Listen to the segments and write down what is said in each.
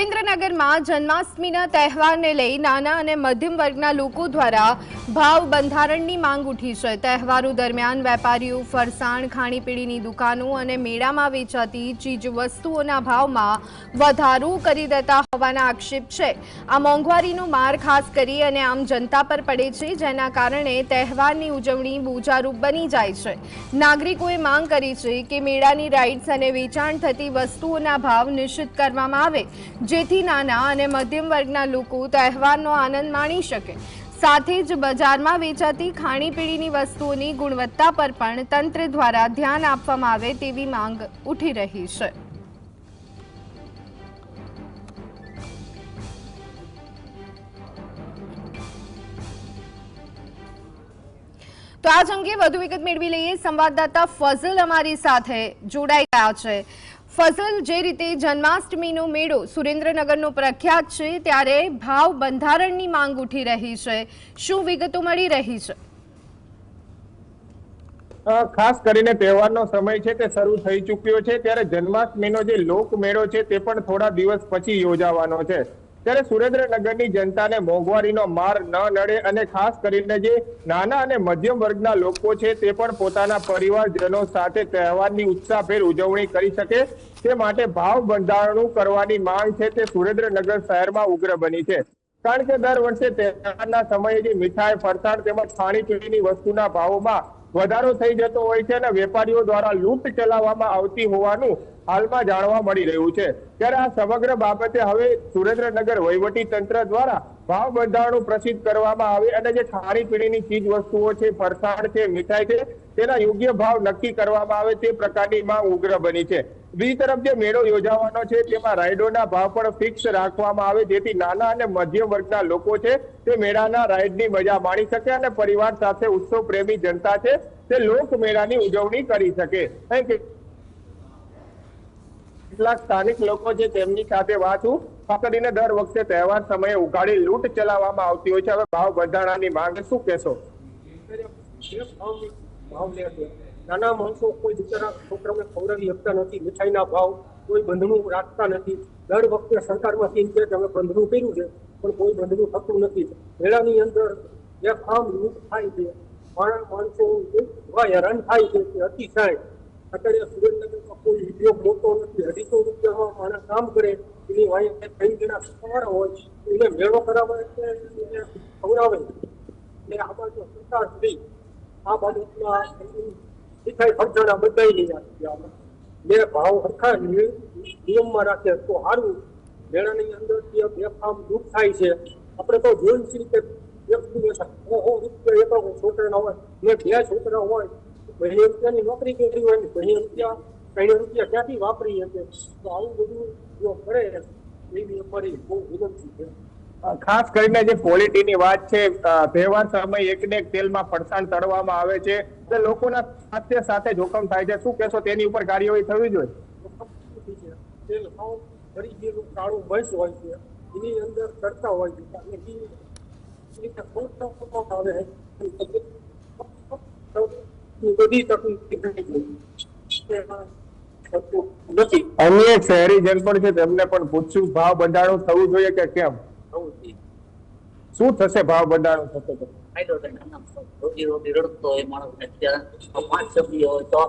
સુરેન્દ્રનગરમાં જન્માષ્ટમીના તહેવારને લઈ નાના અને મધ્યમ વર્ગના લોકો દ્વારા ભાવ બંધારણની માંગ ઉઠી છે. તહેવારો દરમિયાન વેપારીઓ ફરસાણ, ખાણીપીણીની દુકાનો અને મેળામાં વેચાતી ચીજ વસ્તુઓના ભાવમાં વધારો કરી દેતા હોવાના આક્ષેપ છે. આ મોંઘવારીનો માર ખાસ કરી અને આમ જનતા પર પડે છે, જેના કારણે તહેવારની ઉજવણી બોજારૂપ બની જાય છે. નાગરિકોએ માંગ કરી છે કે મેળાની રાઇડ્સ અને વેચાણ થતી વસ્તુઓના ભાવ નિશ્ચિત કરવામાં આવે જેથી નાના અને મધ્યમ વર્ગના લોકો તહેવારનો આનંદ માણી શકે. સાથે જ બજારમાં વેચાતી ખાણીપીણીની વસ્તુઓની ગુણવત્તા પર પણ તંત્ર દ્વારા ધ્યાન આપવામાં આવે તેવી માંગ ઉઠી રહી છે. તો આજ અંગે વધુ વિગત મેળવી લઈએ. સંવાદદાતા ફઝલ અમારી સાથે જોડાઈ ગયા છે. ફઝલ જે રીતે જન્માષ્ટમીનો મેળો સુરેન્દ્રનગરનો પ્રખ્યાત છે, ત્યારે ભાવ બંધારણની માંગ ઉઠી રહી છે. શું વિગતો મળી રહી છે? ખાસ કરીને તહેવારનો સમય છે તે શરૂ થઈ ચૂક્યો છે, ત્યારે જન્માષ્ટમીનો જે લોકમેળો છે તે પણ થોડા દિવસ પછી યોજાવાનો છે. ત્યારે સુરેન્દ્રનગરની જનતાને મોંઘવારીનો માર ન નડે અને ખાસ કરીને જે નાના અને મધ્યમ વર્ગના લોકો છે, તે પણ પોતાના પરિવારજનો સાથે તહેવારની ઉત્સાહભેર ઉજવણી કરી શકે. તે માટે ભાવ બંધારણું કરવાની માંગ છે, તે સુરેન્દ્રનગર શહેરમાં ઉગ્ર બની છે. કારણ કે દર વર્ષે તહેવારના સમયે જે મીઠાઈ, ફરસાણ તેમજ ખાણીપીણીની વસ્તુના ભાવોમાં વધારો થઈ જતો હોય છે અને વેપારીઓ દ્વારા લૂંટ ચલાવવામાં આવતી હોવાનું હાલમાં જાણવા મળી રહ્યું છે. ત્યારે આ સમગ્ર બાબતે હવે સુરેન્દ્રનગર વહીવટી તંત્ર દ્વારા ભાવ બંધારણું પ્રસિદ્ધ કરવામાં આવે અને જે ખાણીપીણીની ચીજ વસ્તુઓ છે, ફરસાણ છે, મીઠાઈ છે, તેના યોગ્ય ભાવ નક્કી કરવામાં આવે તે પ્રકારની માંગ ઉગ્ર બની છે. બીજી તરફ જે મેળો યોજાવાનો છે. તેમાં રાઇડોના ભાવ પણ ફિક્સ રાખવામાં આવે. જેથી નાના અને મધ્યમ વર્ગના લોકો છે તે મેળાના રાઇડની મજા માણી શકે અને પરિવાર સાથે ઉત્સવ પ્રેમી જનતા છે તે લોક મેળાની ઉજવણી કરી શકે. કેટલાક સ્થાનિક લોકો છે તેમની સાથે વાંચું ખાસ કરીને દર વખતે તહેવાર સમયે ઉઘાડી લૂંટ ચલાવવામાં આવતી હોય છે. હવે ભાવ વધારાની માંગ શું કહેશો? ભાવ નાના માણસો કોઈ બિચારા છોકરાઓને ખવડાવી શકતા નથી, મીઠાઈના ભાવ કોઈ બંધનું રાખતા નથી. દર વખતે સરકારમાંથી એમ કે અમે બંધનું કર્યું છે, પણ કોઈ બંધનું થતું નથી. મેળાની અંદર જે આમ લૂંટ થાય છે. માણસ માણસો એવા હેરાન થાય છે કે અતિશય. અત્યારે સુરેન્દ્રનગરમાં કોઈ ઉદ્યોગ મોટો નથી. અઢીસો રૂપિયામાં માણસ કામ કરે, એની વાંહે થઈ જણા સવારા હોય, એને મેળો કરાવે એટલે એને ખવડાવે. એટલે આ બાજુ સરકાર શ્રી આ બાબતમાં મીઠાઈ ખર્ચાના બધાય નહીં બે ભાવ સરખા નિ- નિયમમાં રાખે તો સારું મેળાની અંદર બેફામ દુઃખ થાય છે, આપણે તો જોયું છે કે વ્યક્તિ ઓહો, રૂપિયા એક છોકરાના હોય ને બે છોકરા હોય બહેને રૂપિયાની નોકરી કરી હોય ને બહેને રૂપિયા ત્રણ રૂપિયા ક્યાંથી વાપરી શકે તો આવું બધું જો કરે એવી અમારી બહુ વિનંતી છે. ખાસ કરીને જે ક્વોલિટીની વાત છે તહેવાર સમય એક ને એક તેલમાં ફરસાણ તળવામાં આવે છે તે લોકોના સ્વાસ્થ્ય સાથે જોખમ થાય છે. શું કહેશો તેની ઉપર કાર્યવાહી થવી જોઈએ? તેલ સાવ ભરી ગયેલું કાળું મસ હોય છે. એની અંદર કરતા હોય છે. અને બધી તકલીફ નથી અન્ય શહેરીજન પણ છે તેમને પણ પૂછ્યું ભાવ બંધારણ થવું જોઈએ કે કેમ? શું થશે ભાવ બંધારણું થશે તો? રોજી રડતો હોય માણસને પાંચ સભ્યો હોય તો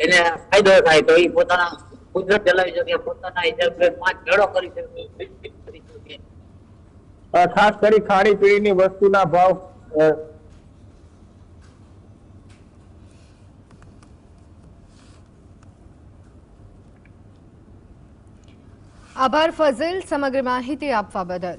એને ફાયદો થાય તો એ પોતાના ગુજરાત ચલાવી શકે પોતાના હિસાબે પાંચ મેળો કરી શકે અ, ખાસ કરી ખાણીપીણીની વસ્તુના ભાવ આભાર ફઝલ સમગ્ર માહિતી આપવા બદલ.